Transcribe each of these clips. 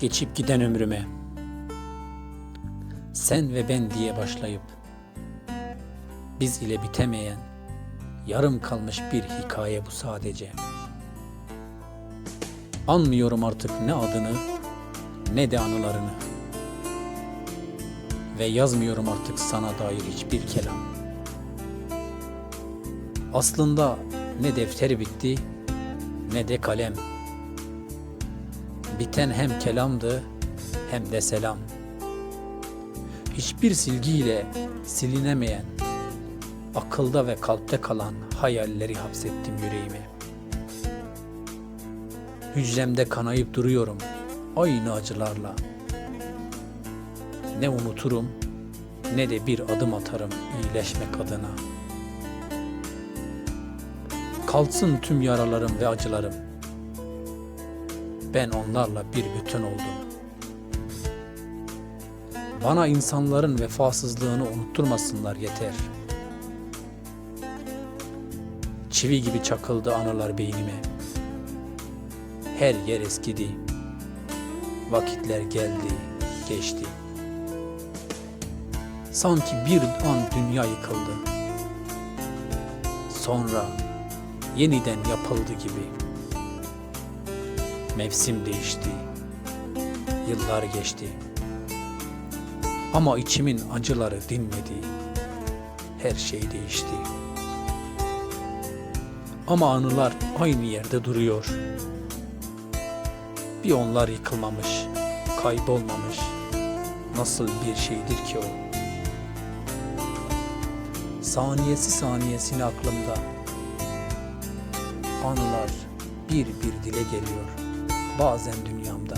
geçip giden ömrüme. Sen ve ben diye başlayıp biz ile bitemeyen yarım kalmış bir hikaye bu sadece. Anmıyorum artık ne adını ne de anılarını. Ve yazmıyorum artık sana dair hiçbir kelam. Aslında ne defteri bitti ne de kalem. Biten hem kelamdı hem de selam. Hiçbir silgiyle silinemeyen, akılda ve kalpte kalan hayalleri hapsettim yüreğime. Hücremde kanayıp duruyorum aynı acılarla. Ne unuturum ne de bir adım atarım iyileşmek adına. Kalsın tüm yaralarım ve acılarım. Ben onlarla bir bütün oldum. Bana insanların vefasızlığını unutturmasınlar yeter. Çivi gibi çakıldı anılar beynime. Her yer eskidi. Vakitler geldi, geçti. Sanki bir an dünya yıkıldı. Sonra yeniden yapıldı gibi. Mevsim değişti. Yıllar geçti. Ama içimin acıları dinmedi. Her şey değişti. Ama anılar aynı yerde duruyor. Bir onlar yıkılmamış, kaybolmamış. Nasıl bir şeydir ki o? Saniyesi saniyesine aklımda. Anılar bir bir dile geliyor. Bazen dünyamda.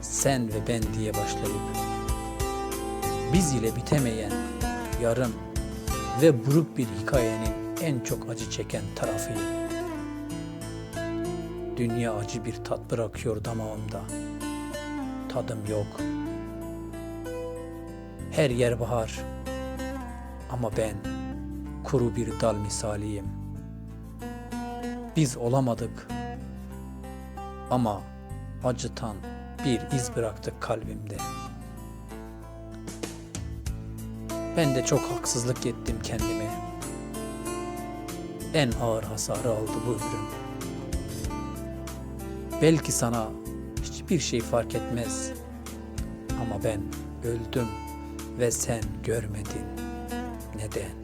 Sen ve ben diye başlayıp biz ile bitemeyen yarım ve buruk bir hikayenin en çok acı çeken tarafıyım. Dünya acı bir tat bırakıyor damağımda. Tadım yok. Her yer bahar. Ama ben kuru bir dal misaliyim. Biz olamadık. Ama acıtan bir iz bıraktık kalbimde. Ben de çok haksızlık ettim kendime. En ağır hasarı aldı bu ömrüm. Belki sana hiçbir şey fark etmez. Ama ben öldüm ve sen görmedin. Neden?